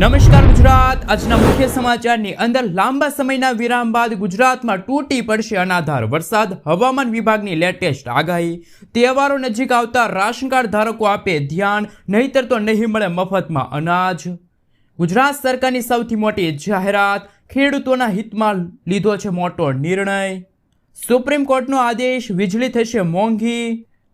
નમસ્કાર ગુજરાત. આજના મુખ્ય સમાચારની અંદર લાંબા સમયના વિરામ બાદ ગુજરાતમાં તૂટી પડશે અનાધાર વરસાદ. હવામાન વિભાગની લેટેસ્ટ આગાહી. તહેવારો નજીક આવતા રાશન કાર્ડ ધારકો આપે ધ્યાન, નહીતર તો નહીં મળે મફતમાં અનાજ. ગુજરાત સરકારની સૌથી મોટી જાહેરાત, ખેડૂતોના હિતમાં લીધો છે મોટો નિર્ણય. સુપ્રીમ કોર્ટનો આદેશ, વીજળી થશે મોંઘી.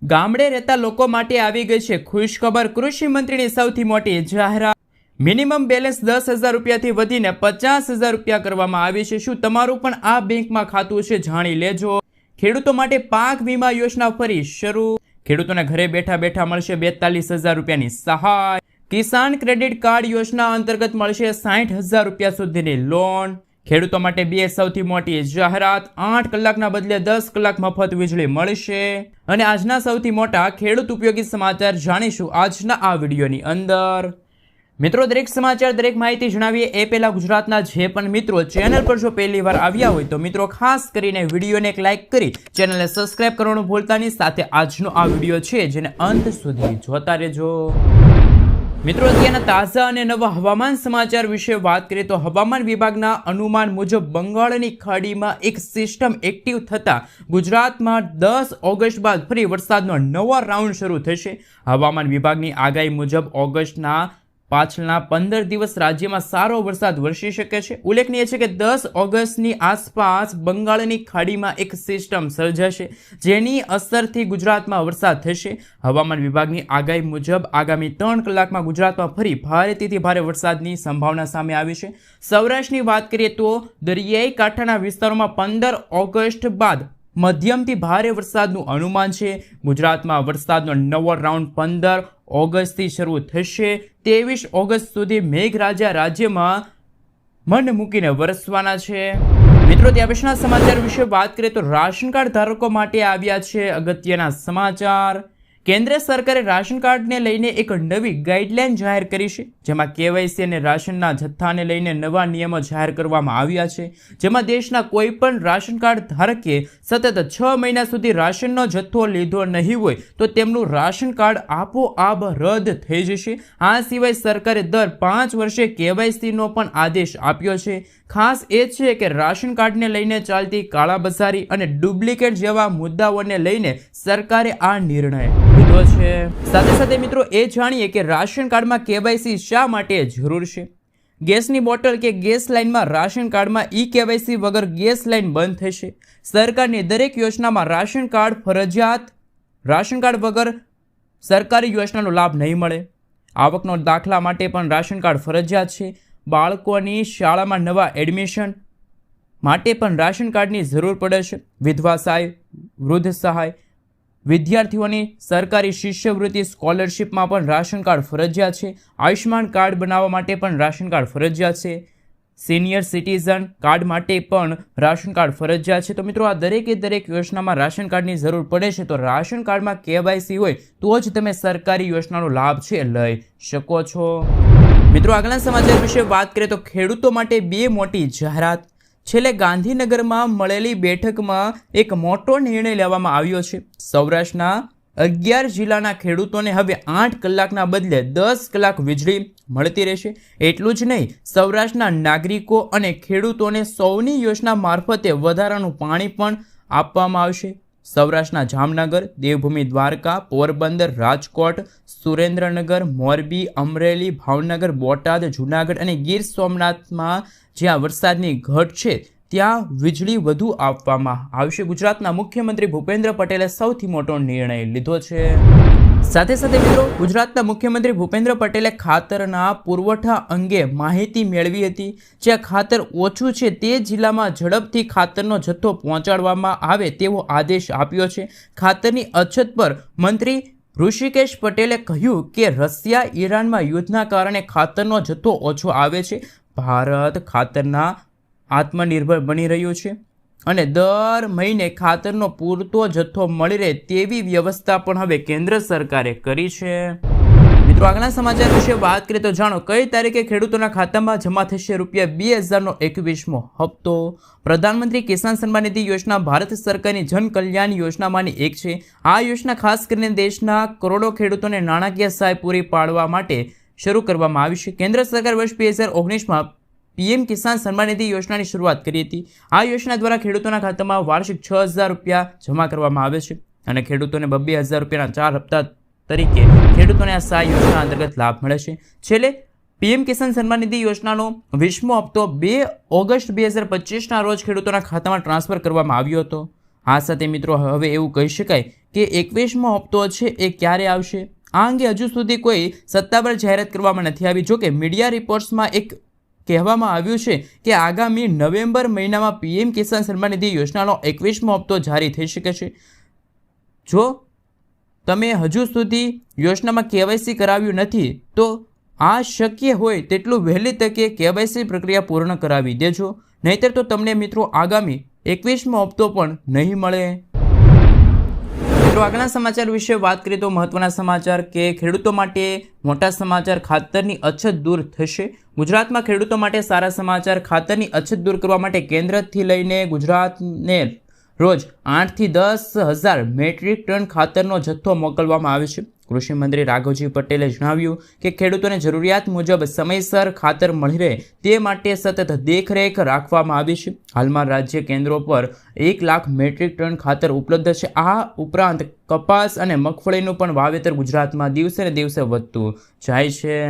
ગામડે રહેતા લોકો માટે આવી ગઈ છે ખુશખબર. કૃષિ મંત્રીની સૌથી મોટી જાહેરાત. મિનિમમ બેલેન્સ દસ હજાર રૂપિયાથી વધીને પચાસ હજાર રૂપિયા કરવામાં આવી છે. શું તમારું પણ આ બેંકમાં ખાતું છે જાણી લેજો. ખેડૂતો માટે પાક વીમા યોજના ફરી શરૂ. ખેડૂતોને ઘરે બેઠા બેઠા મળશે બેતાલીસ હજાર રૂપિયાની સહાય. કિસાન ક્રેડિટ કાર્ડ યોજના અંતર્ગત મળશે સાઠ હજાર રૂપિયા સુધીની લોન. ખેડૂતો માટે બે સૌથી મોટી જાહેરાત, આઠ કલાકના બદલે દસ કલાક મફત વીજળી મળશે. અને આજના સૌથી મોટા ખેડૂત ઉપયોગી સમાચાર જાણીશું આજના આ વિડીયોની અંદર. મિત્રો, દરેક સમાચાર, દરેક માહિતી જણાવીએ એ પહેલાં ગુજરાતના જે પણ મિત્રો ચેનલ પર જો પહેલી વાર આવ્યા હોય તો મિત્રો, ખાસ કરીને વિડીયોને એક લાઇક કરી ચેનલને સબસ્ક્રાઇબ કરવાનું ભૂલતા નહીં. સાથે આજનો આ વીડિયો છે જેને અંત સુધી જોતા રહેજો. મિત્રો, અત્યારના તાજા અને નવા હવામાન સમાચાર વિશે વાત કરીએ તો હવામાન વિભાગના અનુમાન મુજબ બંગાળની ખાડીમાં એક સિસ્ટમ એક્ટિવ થતાં ગુજરાતમાં દસ ઓગસ્ટ બાદ ફરી વરસાદનો નવો રાઉન્ડ શરૂ થશે. હવામાન વિભાગની આગાહી મુજબ ઓગસ્ટના પાછળના પંદર દિવસ રાજ્યમાં સારો વરસાદ વરસી શકે છે. ઉલ્લેખનીય છે કે દસ ઓગસ્ટની આસપાસ બંગાળની ખાડીમાં એક સિસ્ટમ સર્જાશે, જેની અસરથી ગુજરાતમાં વરસાદ થશે. હવામાન વિભાગની આગાહી મુજબ આગામી ત્રણ કલાકમાં ગુજરાતમાં ફરી ભારેથી ભારે વરસાદની સંભાવના સામે આવી છે. સૌરાષ્ટ્રની વાત કરીએ તો દરિયાઈ કાંઠાના વિસ્તારોમાં પંદર ઓગસ્ટ બાદ મધ્યમથી ભારે વરસાદનું અનુમાન છે. ગુજરાતમાં વરસાદનો નવો રાઉન્ડ પંદર ઓગસ્ટથી શરૂ થશે. ત્રેવીસ ઓગસ્ટ સુધી મેઘરાજા રાજ્યમાં મન મૂકીને વરસવાના છે. મિત્રો ત્યાં પછીના સમાચાર વિશે વાત કરીએ તો રાશન કાર્ડ ધારકો માટે આવ્યા છે અગત્યના સમાચાર. કેન્દ્ર સરકારે રાશન કાર્ડને લઈને એક નવી ગાઈડલાઈન જાહેર કરી છે, જેમાં કેવાયસી અને રાશનના જથ્થાને લઈને નવા નિયમો જાહેર કરવામાં આવ્યા છે, જેમાં દેશના કોઈપણ રાશન કાર્ડ ધારકે સતત છ મહિના સુધી રાશનનો જથ્થો લીધો નહીં હોય, તો તેમનું રાશન કાર્ડ આપોઆપ રદ થઈ જશે. આ સિવાય સરકારે દર પાંચ વર્ષે કેવાયસીનો પણ આદેશ આપ્યો છે. ખાસ એ છે કે રાશન કાર્ડને લઈને ચાલતી કાળાબજારી અને ડુપ્લિકેટ જેવા મુદ્દાઓને લઈને સરકારે આ નિર્ણય લીધો છે. સાથે સાથે મિત્રો એ જાણીએ કે રાશન કાર્ડમાં કેવાયસી શા માટે જરૂર છે? ગેસની બોટલ કે ગેસ લાઇનમાં રાશન કાર્ડમાં ઈ કેવાયસી વગર ગેસ લાઇન બંધ થશે? સરકારની દરેક યોજનામાં રાશન કાર્ડ ફરજિયાત? રાશન કાર્ડ વગર સરકારી યોજનાનો લાભ નહીં મળે? આવકનો દાખલા માટે પણ રાશન કાર્ડ ફરજિયાત છે? બાળકોની શાળામાં નવા એડમિશન માટે પણ રાશન કાર્ડની જરૂર પડે છે. વિધવા સહાય વૃદ્ધ સહાય, વિદ્યાર્થીઓની સરકારી શિષ્યવૃત્તિ સ્કોલરશિપમાં પણ રાશન કાર્ડ ફરજિયાત છે. આયુષ્યમાન કાર્ડ બનાવવા માટે પણ રાશન કાર્ડ ફરજિયાત છે. સિનિયર સિટીઝન કાર્ડ માટે પણ રાશન કાર્ડ ફરજિયાત છે. તો મિત્રો, આ દરેકે દરેક યોજનામાં રાશન કાર્ડની જરૂર પડે છે. તો રાશન કાર્ડમાં કેવાયસી હોય તો જ તમે સરકારી યોજનાનો લાભ છે, લઈ શકો છો. મિત્રો, આગળના સમાચાર વિશે વાત કરીએ તો ખેડૂતો માટે બે મોટી જાહેરાત. છેલ્લે ગાંધીનગરમાં મળેલી બેઠકમાં એક મોટો નિર્ણય લેવામાં આવ્યો છે. સૌરાષ્ટ્રના અગિયાર જિલ્લાના ખેડૂતોને હવે આઠ કલાકના બદલે દસ કલાક વીજળી મળતી રહેશે. એટલું જ નહીં, સૌરાષ્ટ્રના નાગરિકો અને ખેડૂતોને સૌની યોજના મારફતે વધારાનું પાણી પણ આપવામાં આવશે. સૌરાષ્ટ્રના જામનગર, દેવભૂમિ દ્વારકા, પોરબંદર, રાજકોટ, સુરેન્દ્રનગર, મોરબી, અમરેલી, ભાવનગર, બોટાદ, જૂનાગઢ અને ગીર સોમનાથમાં જ્યાં વરસાદની ઘટ છે, ત્યાં વીજળી વધુ આપવામાં આવશે. ગુજરાતના મુખ્યમંત્રી ભૂપેન્દ્ર પટેલે સૌથી મોટો નિર્ણય લીધો છે. સાથે સાથે મિત્રો, ગુજરાતના મુખ્યમંત્રી ભૂપેન્દ્ર પટેલે ખાતરના પુરવઠા અંગે માહિતી મેળવી હતી. જ્યાં ખાતર ઓછું છે તે જિલ્લામાં ઝડપથી ખાતરનો જથ્થો પહોંચાડવામાં આવે તેવો આદેશ આપ્યો છે. ખાતરની અછત પર મંત્રી ઋષિકેશ પટેલે કહ્યું કે, રશિયા ઈરાનમાં યુદ્ધના કારણે ખાતરનો જથ્થો ઓછો આવે છે. ભારત ખાતરના આત્મનિર્ભર બની રહ્યું છે. અને દર મહિને ખાતરનો પૂરતો જથ્થો મળી રહે તેવી વ્યવસ્થા પણ હવે કેન્દ્ર સરકારે કરી છે. મિત્રો, આગળના સમાચાર વિશે વાત કરીએ તો જાણો, કઈ તારીખે ખેડૂતોના ખાતામાં જમા થશે રૂપિયા બે હજારનો એકવીસમો હપ્તો? પ્રધાનમંત્રી કિસાન સન્માન નિધિ યોજના ભારત સરકારની જન કલ્યાણ યોજનામાંની એક છે. આ યોજના ખાસ કરીને દેશના કરોડો ખેડૂતોને નાણાકીય સહાય પૂરી પાડવા માટે શરૂ કરવામાં આવી છે. કેન્દ્ર સરકાર વર્ષ બે હજાર ઓગણીસમાં પીએમ કિસાન સન્માન નિધિ યોજનાની શરૂઆત કરી હતી. આ યોજના દ્વારા ખેડૂતોના ખાતામાં વાર્ષિક છ હજાર રૂપિયા જમા કરવામાં આવે છે અને ખેડૂતોને બબ્બે હજાર રૂપિયાના ચાર હપ્તા તરીકે ખેડૂતોને આ સહાય યોજના અંતર્ગત લાભ મળે છે. છેલ્લે, પીએમ કિસાન સન્માન નિધિ યોજનાનો વીસમો હપ્તો બે ઓગસ્ટ બે હજાર પચીસના રોજ ખેડૂતોના ખાતામાં ટ્રાન્સફર કરવામાં આવ્યો હતો. આ સાથે મિત્રો, હવે એવું કહી શકાય કે એકવીસમો હપ્તો છે એ ક્યારે આવશે? આ અંગે હજુ સુધી કોઈ સત્તાવાર જાહેરાત કરવામાં નથી આવી. જોકે મીડિયા રિપોર્ટ્સમાં એક કહેવામાં આવ્યું છે કે આગામી નવેમ્બર મહિનામાં પીએમ કિસાન સન્માન નિધિ યોજનાનો એકવીસમો હપ્તો જારી થઈ શકે છે. જો તમે હજુ સુધી યોજનામાં કેવાયસી કરાવ્યું નથી, તો આ શક્ય હોય તેટલું વહેલી તકે કેવાયસી પ્રક્રિયા પૂર્ણ કરાવી દેજો. નહીતર તો તમને મિત્રો આગામી એકવીસમો હપ્તો પણ નહીં મળે. મિત્રો આગળના સમાચાર વિશે વાત કરીએ તો મહત્વના સમાચાર કે ખેડૂતો માટે મોટા સમાચાર ખાતરની અછત દૂર થશે. ગુજરાતમાં ખેડૂતો માટે સારા સમાચાર ખાતરની અછત દૂર કરવા માટે કેન્દ્રથી લઈને ગુજરાતને રોજ આઠથી દસ હજાર મેટ્રિક ટન ખાતરનો જથ્થો મોકલવામાં આવે છે. કૃષિ મંત્રી રાઘવજી પટેલે જણાવ્યું કે ખેડૂતોને જરૂરિયાત મુજબ સમયસર ખાતર મળી રહે તે માટે સતત દેખરેખ રાખવામાં આવી છે. હાલમાં રાજ્ય કેન્દ્રો પર એક લાખ મેટ્રિક ટન ખાતર ઉપલબ્ધ છે. આ ઉપરાંત કપાસ અને મગફળીનું પણ વાવેતર ગુજરાતમાં દિવસે ને દિવસે વધતું જાય છે.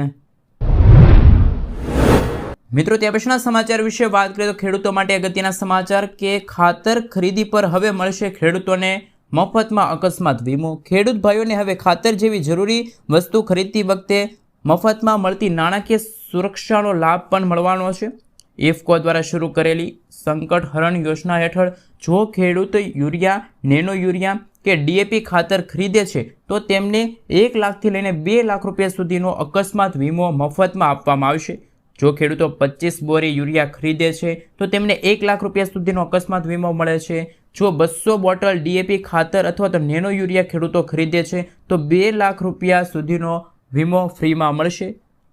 મિત્રો ત્યાં પછીના સમાચાર વિશે વાત કરીએ તો ખેડૂતો માટે અગત્યના સમાચાર કે ખાતર ખરીદી પર હવે મળશે ખેડૂતોને મફતમાં અકસ્માત વીમો. ખેડૂત ભાઈઓને હવે ખાતર જેવી જરૂરી વસ્તુ ખરીદતી વખતે મફતમાં મળતી નાણાકીય સુરક્ષાનો લાભ પણ મળવાનો છે. ઇફકો દ્વારા શરૂ કરેલી સંકટ હરણ યોજના હેઠળ જો ખેડૂત યુરિયા, નેનો યુરિયા કે ડીએપી ખાતર ખરીદે છે, તો તેમને એક લાખથી લઈને બે લાખ રૂપિયા સુધીનો અકસ્માત વીમો મફતમાં આપવામાં આવશે. જો ખેડૂતો પચીસ બોરી યુરિયા ખરીદે છે, તો તેમને એક લાખ રૂપિયા સુધીનો અકસ્માત વીમો મળે છે. જો બસો બોટલ ડીએપી ખાતર અથવા તો નેનો યુરિયા ખેડૂતો ખરીદે છે, તો બે લાખ રૂપિયા સુધીનો વીમો ફ્રીમાં મળશે.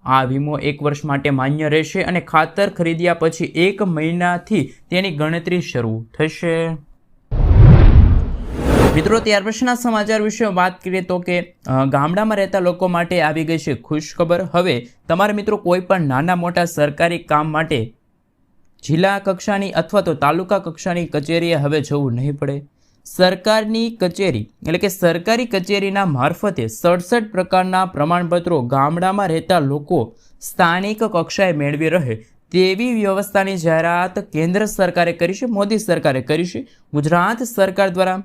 આ વીમો એક વર્ષ માટે માન્ય રહેશે અને ખાતર ખરીદ્યા પછી એક મહિનાથી તેની ગણતરી શરૂ થશે. મિત્રો, ત્યાર પછીના સમાચાર વિશે વાત કરીએ તો કે ગામડામાં રહેતા લોકો માટે આવી ગઈ છે ખુશખબર. હવે, તમારા મિત્રો કોઈ પણ નાના મોટા સરકારી કામ માટે જિલ્લા કક્ષાની અથવા તો તાલુકા કક્ષાની કચેરીએ હવે જવું નહીં પડે. સરકારની કચેરી, એટલે કે સરકારી કચેરીના મારફતે સડસઠ પ્રકારના પ્રમાણપત્રો ગામડામાં રહેતા લોકો સ્થાનિક કક્ષાએ મેળવી રહે તેવી વ્યવસ્થાની જાહેરાત કેન્દ્ર સરકારે કરી છે, મોદી સરકારે કરી છે, ગુજરાત સરકાર દ્વારા.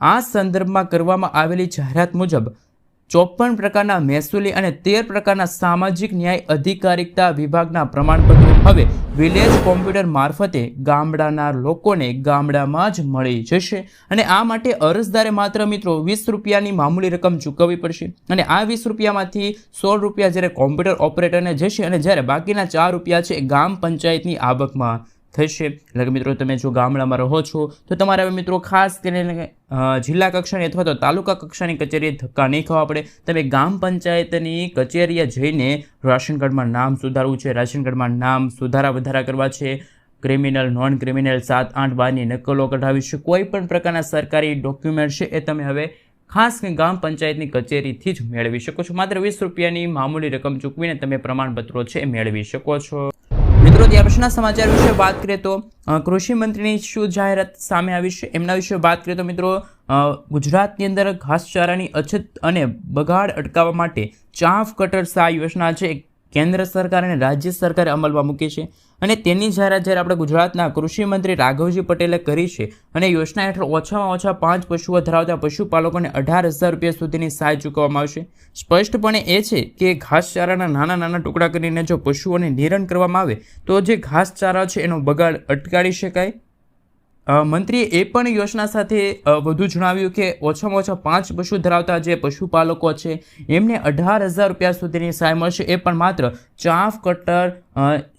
આ સંદર્ભમાં કરવામાં આવેલી જાહેરાત મુજબ ચોપન પ્રકારના મહેસૂલી અને તેર પ્રકારના સામાજિક ન્યાય અધિકારિકતા વિભાગના પ્રમાણપત્રો. હવે વિલેજ કોમ્પ્યુટર મારફતે ગામડાના લોકોને ગામડામાં જ મળી જશે અને આ માટે અરજદારે માત્ર મિત્રો વીસ રૂપિયાની મામૂલી રકમ ચૂકવવી પડશે અને આ વીસ રૂપિયામાંથી સોળ રૂપિયા જ્યારે કોમ્પ્યુટર ઓપરેટરને જશે અને જ્યારે બાકીના ચાર રૂપિયા છે ગામ પંચાયતની આવકમાં થશે. એટલે કે મિત્રો, તમે જો ગામડામાં રહો છો, તો તમારે હવે મિત્રો ખાસ કરીને જિલ્લા કક્ષાની અથવા તો તાલુકા કક્ષાની કચેરીએ ધક્કા નહીં ખાવા પડે. તમે ગામ પંચાયતની કચેરીએ જઈને રાશન કાર્ડમાં નામ સુધારવું છે. રાશન કાર્ડમાં નામ સુધારા વધારા કરવા છે. ક્રિમિનલ નોન ક્રિમિનલ સાત, આઠ, બારની નકલો કઢાવી છે. કોઈ પણ પ્રકારના સરકારી ડોક્યુમેન્ટ છે એ તમે હવે ખાસ ગામ પંચાયતની કચેરીથી જ મેળવી શકો છો. માત્ર વીસ રૂપિયાની મામૂલી રકમ ચૂકવીને તમે પ્રમાણપત્રો છે એ મેળવી શકો છો. મિત્રો ત્યાર પછીના સમાચાર વિશે વાત કરીએ તો કૃષિ મંત્રીની શું જાહેરાત સામે આવી છે એમના વિશે વાત કરીએ તો મિત્રો ગુજરાતની અંદર ઘાસચારાની અછત અને બગાડ અટકાવવા માટે ચાફ કટર સા યોજના છે. કેન્દ્ર સરકાર અને રાજ્ય સરકારે અમલમાં મૂકી છે અને તેની જાહેરાત જ્યારે આપણે ગુજરાતના કૃષિમંત્રી રાઘવજી પટેલે કરી છે અને યોજના હેઠળ ઓછામાં ઓછા પાંચ પશુઓ ધરાવતા પશુપાલકોને અઢાર હજાર રૂપિયા સુધીની સહાય ચૂકવવામાં આવશે. સ્પષ્ટપણે એ છે કે ઘાસચારાના નાના નાના ટુકડા કરીને જો પશુઓને નિરણ કરવામાં આવે તો જે ઘાસચારા છે એનો બગાડ અટકાવી શકાય. મંત્રીએ એ પણ યોજના સાથે વધુ જણાવ્યું કે ઓછામાં ઓછા પાંચ પશુ ધરાવતા જે પશુપાલકો છે, એમને અઢાર હજાર રૂપિયા સુધીની સહાય મળશે. એ પણ માત્ર ચાફ કટર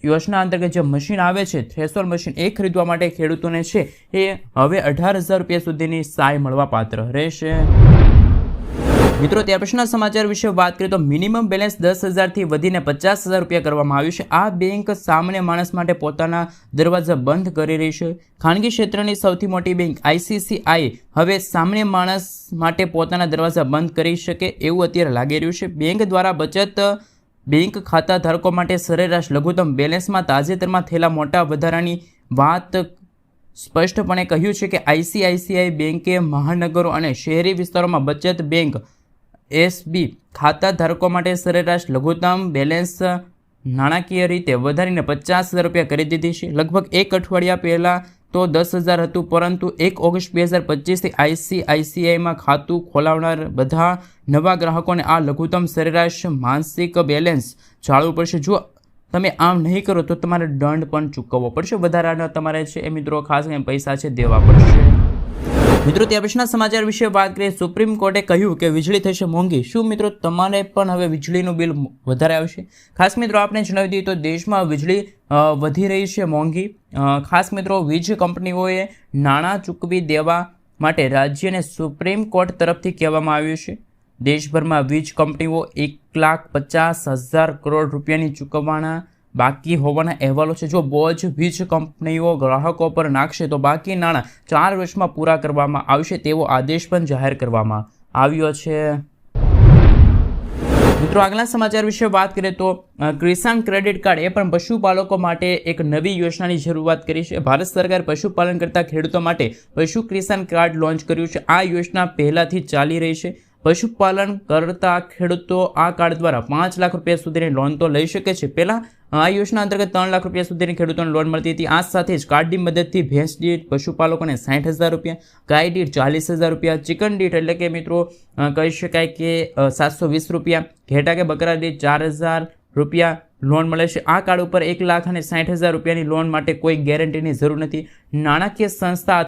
યોજના અંતર્ગત જે મશીન આવે છે થ્રેસોર મશીન એ ખરીદવા માટે ખેડૂતોને છે. એ હવે અઢાર હજાર રૂપિયા સુધીની સહાય મળવા પાત્ર રહેશે. મિત્રો, ત્યાર પછીના સમાચાર વિશે વાત કરીએ તો મિનિમમ બેલેન્સ દસ હજારથી વધીને પચાસ હજાર રૂપિયા કરવામાં આવ્યું છે. આ બેંક સામાન્ય માણસ માટે પોતાના દરવાજા બંધ કરી રહી છે. ખાનગી ક્ષેત્રની સૌથી મોટી બેંક આઈસીસીઆઈ હવે સામાન્ય માણસ માટે પોતાના દરવાજા બંધ કરી શકે એવું અત્યારે લાગી રહ્યું છે. બેંક દ્વારા બચત બેંક ખાતા ધારકો માટે સરેરાશ લઘુત્તમ બેલેન્સમાં તાજેતરમાં થયેલા મોટા વધારાની વાત સ્પષ્ટપણે કહ્યું છે કે આઈસીઆઈસીઆઈ બેંકે મહાનગરો અને શહેરી વિસ્તારોમાં બચત બેંક એસબી ખાતા ધારકો માટે સરેરાશ લઘુત્તમ બેલેન્સ નાણાકીય રીતે વધારીને પચાસ હજાર રૂપિયા કરી દીધી છે. લગભગ એક અઠવાડિયા પહેલાં તો દસ હજાર હતું, પરંતુ એક ઓગસ્ટ બે હજાર પચીસથી આઈસીઆઈસીઆઈમાં ખાતું ખોલાવનાર બધા નવા ગ્રાહકોને આ લઘુત્તમ સરેરાશ માનસિક બેલેન્સ જાળવવું પડશે. જો તમે આમ નહીં કરો તો તમારે દંડ પણ ચૂકવવો પડશે. વધારાના તમારે છે એ મિત્રો ખાસ કરીને પૈસા છે, દેવા પડશે. મિત્રો ત્યાર પછીના સમાચાર વિશે વાત કરીએ. સુપ્રીમ કોર્ટે કહ્યું કે વીજળી થશે મોંઘી. શું મિત્રો, તમારે પણ હવે વીજળીનું બિલ વધારે આવશે? ખાસ મિત્રો આપણે જણાવી દઈએ તો દેશમાં વીજળી વધી રહી છે મોંઘી. ખાસ મિત્રો, વીજ કંપનીઓએ નાણાં ચૂકવી દેવા માટે રાજ્યને સુપ્રીમ કોર્ટ તરફથી કહેવામાં આવ્યું છે. દેશભરમાં વીજ કંપનીઓ એક લાખ પચાસ હજાર કરોડ રૂપિયાની ચૂકવવાના બાકી હોવાના અહેવાલો છે, જો બોજ વીજ કંપનીઓ ગ્રાહકો પર નાખશે તો બાકી નાણાં ચાર વર્ષમાં પૂરા કરવામાં આવશે તેવો આદેશ પણ જાહેર કરવામાં આવ્યો છે. મિત્રો, આગલા સમાચાર વિશે વાત કરીએ તો કિસાન ક્રેડિટ કાર્ડ એ પણ પશુપાલકો માટે એક નવી યોજનાની શરૂઆત કરી છે. ભારત સરકાર પશુપાલન કરતા ખેડૂતો માટે પશુ કિસાન કાર્ડ લોન્ચ કર્યું છે. આ યોજના પહેલાંથી ચાલી રહી છે. પશુપાલન કરતા ખેડૂતો આ કાર્ડ દ્વારા પાંચ લાખ રૂપિયા સુધીની લોન તો લઈ શકે છે. પહેલાં, આ યોજના અંતર્ગત ત્રણ લાખ રૂપિયા સુધીની ખેડૂતોને લોન મળતી હતી. આ સાથે જ કાર્ડની મદદથી ભેંસ દીઠ પશુપાલકોને સાઠ હજાર રૂપિયા, ગાય દીઠ ચાલીસ હજાર રૂપિયા, ચિકન દીઠ એટલે કે મિત્રો કહી શકાય કે સાતસો વીસ રૂપિયા, ઘેટા કે બકરા દીઠ ચાર હજાર રૂપિયા લોન મળે છે. આ કાર્ડ ઉપર એક લાખ અને સાઠ હજાર રૂપિયાની લોન માટે કોઈ ગેરંટીની જરૂર નથી. નાણાકીય સંસ્થા